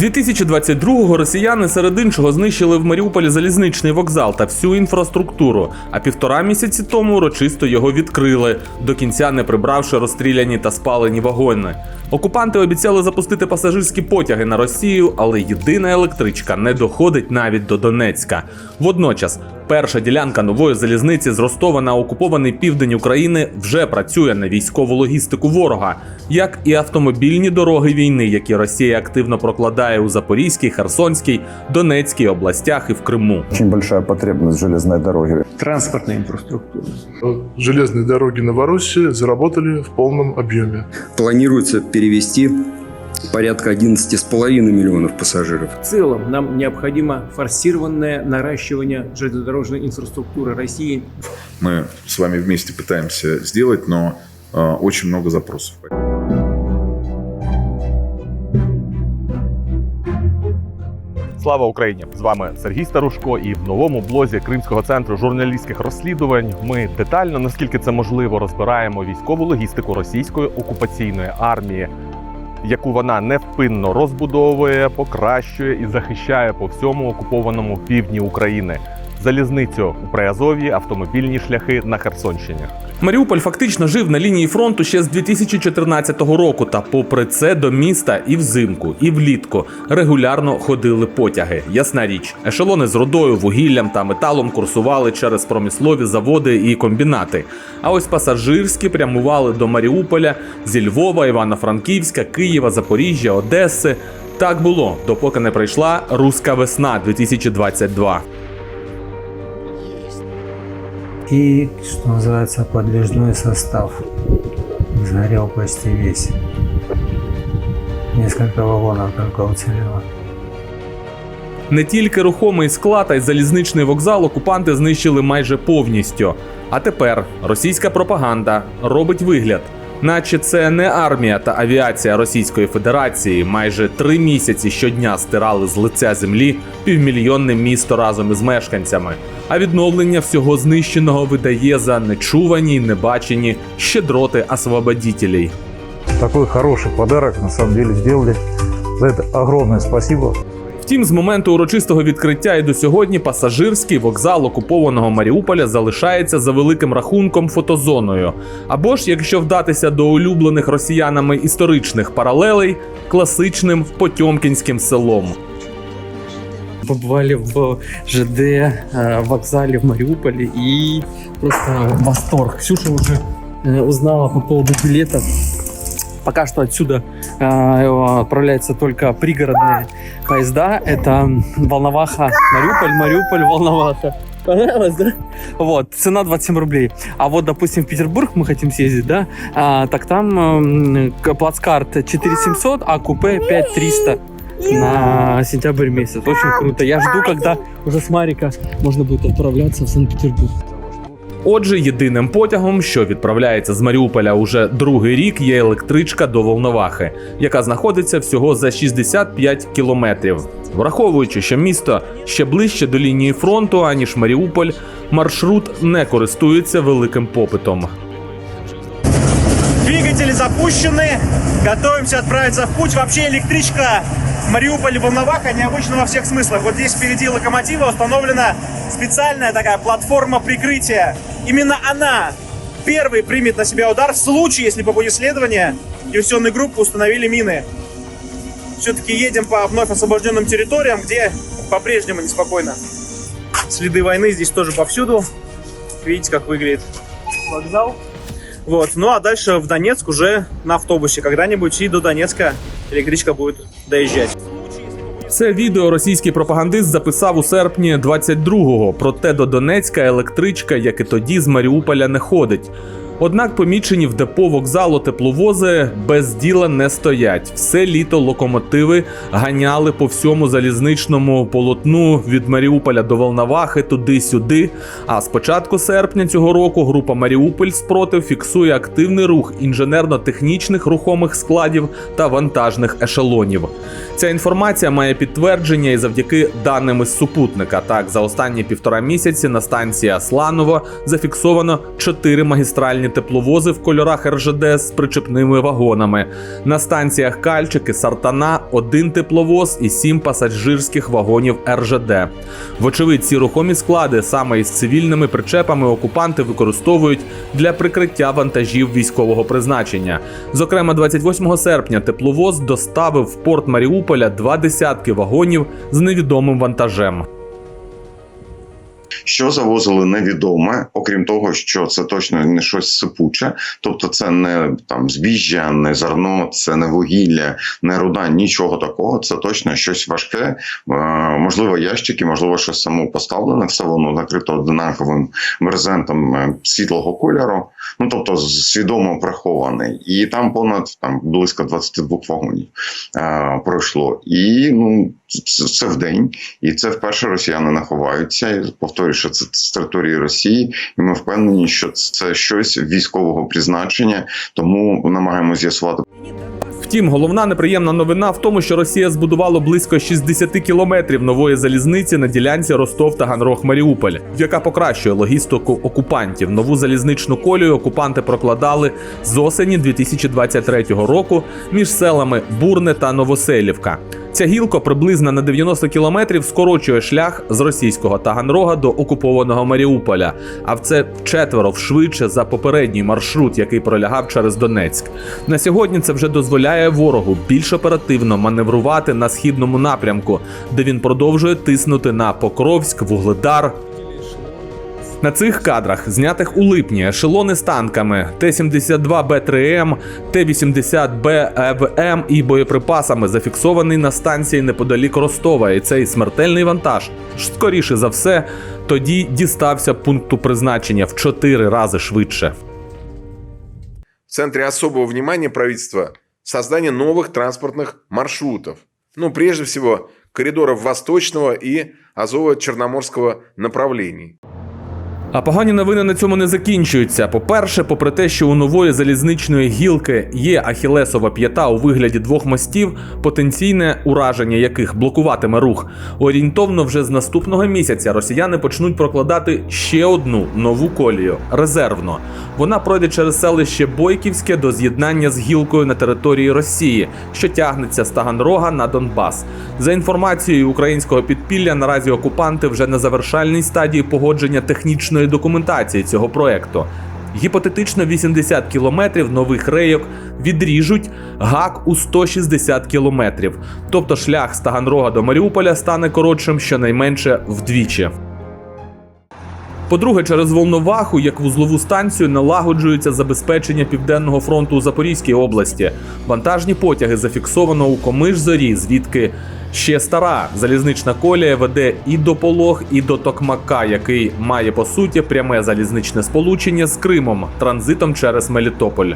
2022-го росіяни серед іншого знищили в Маріуполі залізничний вокзал та всю інфраструктуру. А півтора місяці тому урочисто його відкрили, до кінця не прибравши розстріляні та спалені вагони. Окупанти обіцяли запустити пасажирські потяги на Росію, але єдина електричка не доходить навіть до Донецька. Водночас, перша ділянка нової залізниці з Ростова на окупований південь України вже працює на військову логістику ворога, як і автомобільні дороги війни, які Росія активно прокладає у Запорізькій, Херсонській, Донецькій областях і в Криму. Очень большая потребность в железной дороге. транспортной инфраструктуры. Железные дороги Новороссии заработали в полном объеме. Планируется перевести порядка 11,5 миллионов пассажиров. В целом нам необходимо форсированное наращивание железнодорожной инфраструктуры России мы с вами вместе пытаемся сделать, но э, очень много запросов. Слава Україні! З вами Сергій Старушко, і в новому блозі Кримського центру журналістських розслідувань ми детально, наскільки це можливо, розбираємо військову логістику російської окупаційної армії, яку вона невпинно розбудовує, покращує і захищає по всьому окупованому півдні України. Залізницю у Приазов'ї, автомобільні шляхи на Херсонщині. Маріуполь фактично жив на лінії фронту ще з 2014 року. Та, попри це, до міста і взимку, і влітку регулярно ходили потяги. Ясна річ, ешелони з родою, вугіллям та металом курсували через промислові заводи і комбінати. А ось пасажирські прямували до Маріуполя зі Львова, Івано-Франківська, Києва, Запоріжжя, Одеси. Так було, допоки не прийшла руська весна 2022. И, что называется, подвижной состав сгорел почти весь. Несколько вагонов только уцелело. Не тільки рухомий склад, а й залізничний вокзал окупанти знищили майже повністю. А тепер російська пропаганда робить вигляд, наче це не армія та авіація Російської Федерації. Майже три місяці щодня стирали з лиця землі півмільйонне місто разом із мешканцями. А відновлення всього знищеного видає за нечувані й небачені щедроти освободітелей. такой хороший подарок на самом деле сделали. За это огромное спасибо. Втім, з моменту урочистого відкриття і до сьогодні пасажирський вокзал окупованого Маріуполя залишається за великим рахунком фотозоною. Або ж, якщо вдатися до улюблених росіянами історичних паралелей, класичним потьомкінським селом. побывали в ЖД э, вокзале в Мариуполе и просто восторг. Ксюша уже э, узнала по поводу билетов. Пока что отсюда э, отправляются только пригородные поезда. Это Волноваха, Мариуполь, Мариуполь, Волноваха. Понравилось, да? Вот, цена 27 рублей. А вот, допустим, в Петербург мы хотим съездить, да? А, так там к- плацкарт 4700, а купе 5300 на сентябрь месяц. Очень круто. Я жду, когда уже с Марика можно будет отправляться в Санкт-Петербург. Отже, єдиним потягом, що відправляється з Маріуполя уже другий рік, є електричка до Волновахи, яка знаходиться всього за 65 кілометрів. Враховуючи, що місто ще ближче до лінії фронту, аніж Маріуполь, маршрут не користується великим попитом. Запущены, готовимся отправиться в путь. Вообще электричка Мариуполь-Волноваха необычна во всех смыслах. Вот здесь впереди локомотива установлена специальная такая платформа прикрытия. Именно она первой примет на себя удар в случае, если по пути следования диверсионной группы установили мины. Все-таки едем по вновь освобожденным территориям, где по-прежнему неспокойно. Следы войны здесь тоже повсюду. Видите, как выглядит вокзал. Вот. Ну а дальше в Донецк уже на автобусе когда-нибудь и до Донецка электричка будет доезжать. Це відео російський пропагандист записав у серпні 22-го. Проте до Донецька електричка, як і тоді, з Маріуполя не ходить. Однак помічені в депо вокзалу тепловози без діла не стоять. Все літо локомотиви ганяли по всьому залізничному полотну від Маріуполя до Волновахи туди-сюди. А з початку серпня цього року група Маріуполь спротив фіксує активний рух інженерно-технічних рухомих складів та вантажних ешелонів. Ця інформація має підтвердження і завдяки даним із супутника. Так, за останні півтора місяці на станції Асланово зафіксовано чотири магістральні тепловози в кольорах РЖД з причепними вагонами. На станціях Кальчики, Сартана один тепловоз і сім пасажирських вагонів РЖД. Вочевидь, ці рухомі склади саме із цивільними причепами окупанти використовують для прикриття вантажів військового призначення. Зокрема, 28 серпня тепловоз доставив в порт Маріуполя два десятки вагонів з невідомим вантажем. Що завозили невідоме, окрім того, що це точно не щось сипуче, тобто це не там збіжжя, не зерно, це не вугілля, не руда, нічого такого. Це точно щось важке, е, можливо, ящики, можливо, щось самопоставлене, все воно накрито однаковим брезентом е, світлого кольору. Ну тобто свідомо прихований, і там понад там близько 22 вагонів е, пройшло. І ну це, в день, і це вперше росіяни наховаються. Повторюю, що це з території Росії, і ми впевнені, що це щось військового призначення, тому намагаємося з'ясувати. Втім, головна неприємна новина в тому, що Росія збудувала близько 60 кілометрів нової залізниці на ділянці Ростов Таганрог Маріуполь, яка покращує логістику окупантів. Нову залізничну колію окупанти прокладали з осені 2023 року між селами Бурне та Новоселівка. Ця гілка приблизно на 90 кілометрів скорочує шлях з російського Таганрога до окупованого Маріуполя, а в це вчетверо швидше за попередній маршрут, який пролягав через Донецьк. На сьогодні це вже дозволяє ворогу більш оперативно маневрувати на східному напрямку, де він продовжує тиснути на Покровськ, Вугледар. На цих кадрах, знятих у липні, ешелони з танками Т-72Б3М, Т-80Б-ЕВМ і боєприпасами зафіксований на станції неподалік Ростова. І цей смертельний вантаж, скоріше за все, тоді дістався пункту призначення в чотири рази швидше. В центре особого внимания правительства создание новых транспортных маршрутов. Ну, прежде всего, коридоров Восточного и Азово-Черноморского направлений. А погані новини на цьому не закінчуються. По-перше, попри те, що у нової залізничної гілки є ахілесова п'ята у вигляді двох мостів, потенційне ураження яких блокуватиме рух. Орієнтовно вже з наступного місяця росіяни почнуть прокладати ще одну нову колію резервно. Вона пройде через селище Бойківське до з'єднання з гілкою на території Росії, що тягнеться з Таганрога на Донбас. За інформацією українського підпілля, наразі окупанти вже на завершальній стадії погодження технічної документації цього проекту. Гіпотетично 80 кілометрів нових рейок відріжуть гак у 160 кілометрів. Тобто шлях з Таганрога до Маріуполя стане коротшим щонайменше вдвічі. По-друге, через Волноваху, як вузлову станцію, налагоджується забезпечення південного фронту у Запорізькій області. Вантажні потяги зафіксовано у Комиш-Зорі, звідки ще стара залізнична колія веде і до Полог, і до Токмака, який має по суті пряме залізничне сполучення з Кримом, транзитом через Мелітополь.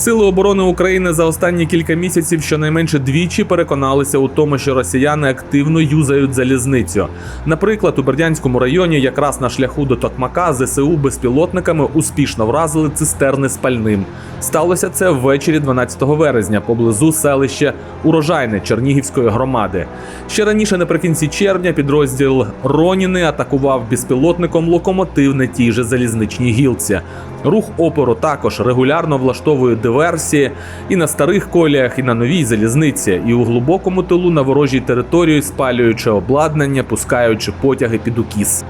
Сили оборони України за останні кілька місяців щонайменше двічі переконалися у тому, що росіяни активно юзають залізницю. Наприклад, у Бердянському районі, якраз на шляху до Токмака, ЗСУ безпілотниками успішно вразили цистерни з пальним. Сталося це ввечері 12 березня поблизу селища Урожайне Чернігівської громади. Ще раніше, наприкінці червня, підрозділ Роніни атакував безпілотником локомотив на тій же залізничній гілці. Рух опору також регулярно влаштовує диверсії і на старих коліях, і на новій залізниці, і у глибокому тилу на ворожій території, спалюючи обладнання, пускаючи потяги під укіс.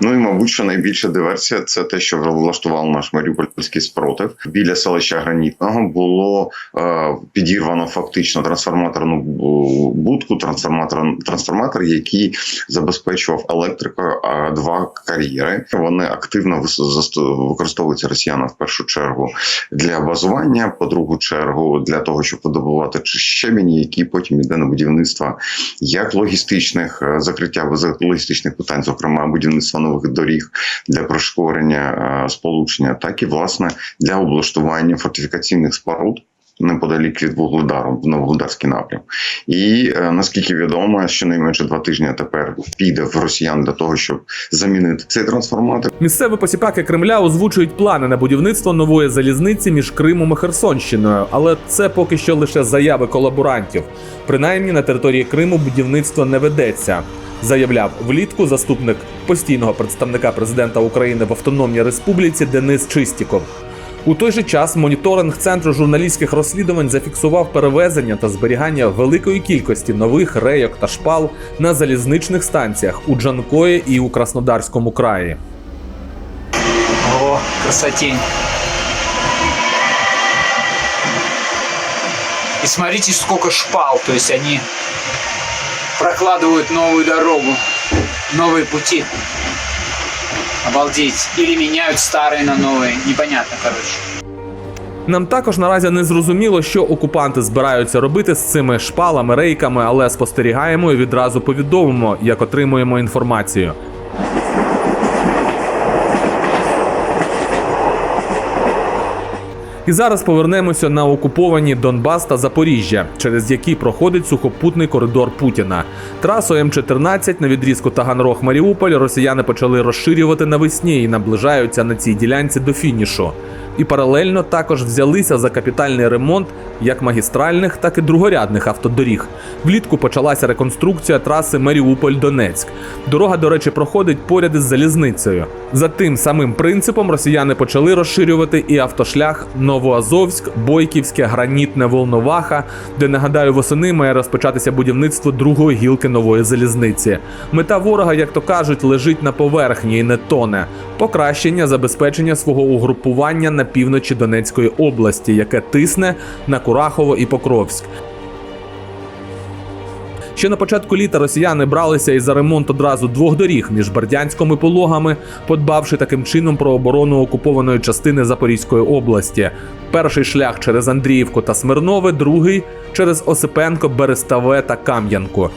Ну і мабуть, що найбільша диверсія це те, що влаштував наш маріупольський спротив. Біля селища Гранітного було е, підірвано фактично трансформаторну будку, трансформатор, трансформатор, який забезпечував електрикою два кар'єри. Вони активно використовуються росіянами в першу чергу для базування, по другу чергу для того, щоб видобувати ч- щебінь, який потім йде на будівництво як логістичних е, закриття логістичних питань, зокрема будівництва нових доріг для пришкорення е, сполучення, так і власне для облаштування фортифікаційних споруд. Неподалік від Вугледару в Новогледарський напрям, і е, наскільки відомо, щонайменше два тижні тепер піде в росіян для того, щоб замінити цей трансформатор. Місцеві посіпаки Кремля озвучують плани на будівництво нової залізниці між Кримом і Херсонщиною, але це поки що лише заяви колаборантів. Принаймні на території Криму будівництво не ведеться. Заявляв влітку заступник постійного представника президента України в Автономній Республіці Денис Чистіков. У той же час моніторинг центру журналістських розслідувань зафіксував перевезення та зберігання великої кількості нових рейок та шпал на залізничних станціях у Джанкої і у Краснодарському краї. О, красотень. И смотрите, сколько шпал. То есть прокладывают новую дорогу, новые пути. Обалдеть. Или меняют старые на новые. Непонятно, короче. Нам також наразі не зрозуміло, що окупанти збираються робити з цими шпалами, рейками, але спостерігаємо і відразу повідомимо, як отримуємо інформацію. І зараз повернемося на окуповані Донбас та Запоріжжя, через які проходить сухопутний коридор Путіна. Трасу М14 на відрізку Таганрог-Маріуполь росіяни почали розширювати навесні і наближаються на цій ділянці до фінішу. І паралельно також взялися за капітальний ремонт як магістральних, так і другорядних автодоріг. Влітку почалася реконструкція траси Маріуполь-Донецьк. Дорога, до речі, проходить поряд із залізницею. За тим самим принципом росіяни почали розширювати і автошлях Новоазовськ, Бойківське, Гранітне, Волноваха, де нагадаю, восени має розпочатися будівництво другої гілки нової залізниці. Мета ворога, як то кажуть, лежить на поверхні і не тоне. Покращення забезпечення свого угрупування на півночі Донецької області, яке тисне на Курахово і Покровськ. Ще на початку літа росіяни бралися і за ремонт одразу двох доріг між Бердянськом і Пологами, подбавши таким чином про оборону окупованої частини Запорізької області. Перший шлях через Андріївку та Смирнове, другий через Осипенко, Береставе та Кам'янку.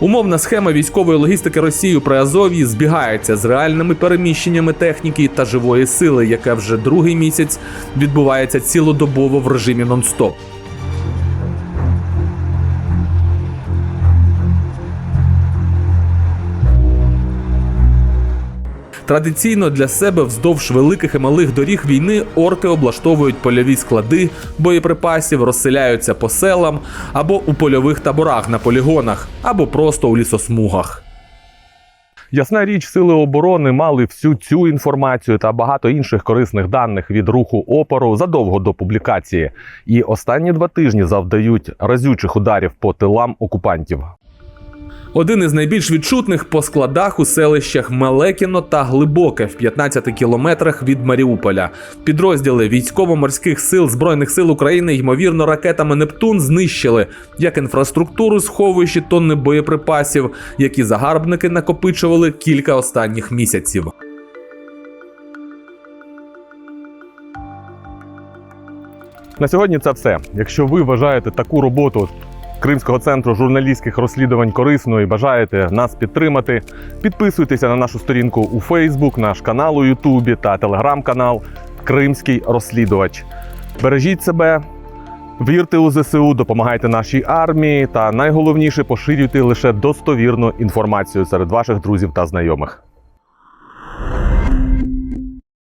Умовна схема військової логістики Росії при Азов'ї збігається з реальними переміщеннями техніки та живої сили, яке вже другий місяць відбувається цілодобово в режимі нон-стоп. Традиційно для себе вздовж великих і малих доріг війни орки облаштовують польові склади боєприпасів, розселяються по селам або у польових таборах на полігонах, або просто у лісосмугах. Ясна річ, сили оборони мали всю цю інформацію та багато інших корисних даних від руху опору задовго до публікації, і останні два тижні завдають разючих ударів по тилам окупантів. Один із найбільш відчутних по складах у селищах Мелекіно та Глибоке в 15 кілометрах від Маріуполя. Підрозділи військово-морських сил Збройних сил України, ймовірно, ракетами Нептун знищили як інфраструктуру сховищі тонни боєприпасів, які загарбники накопичували кілька останніх місяців. На сьогодні це все. Якщо ви вважаєте таку роботу Кримського центру журналістських розслідувань корисною і бажаєте нас підтримати, підписуйтеся на нашу сторінку у Facebook, наш канал у Ютубі та телеграм-канал Кримський розслідувач. Бережіть себе, вірте у ЗСУ, допомагайте нашій армії та найголовніше поширюйте лише достовірну інформацію серед ваших друзів та знайомих.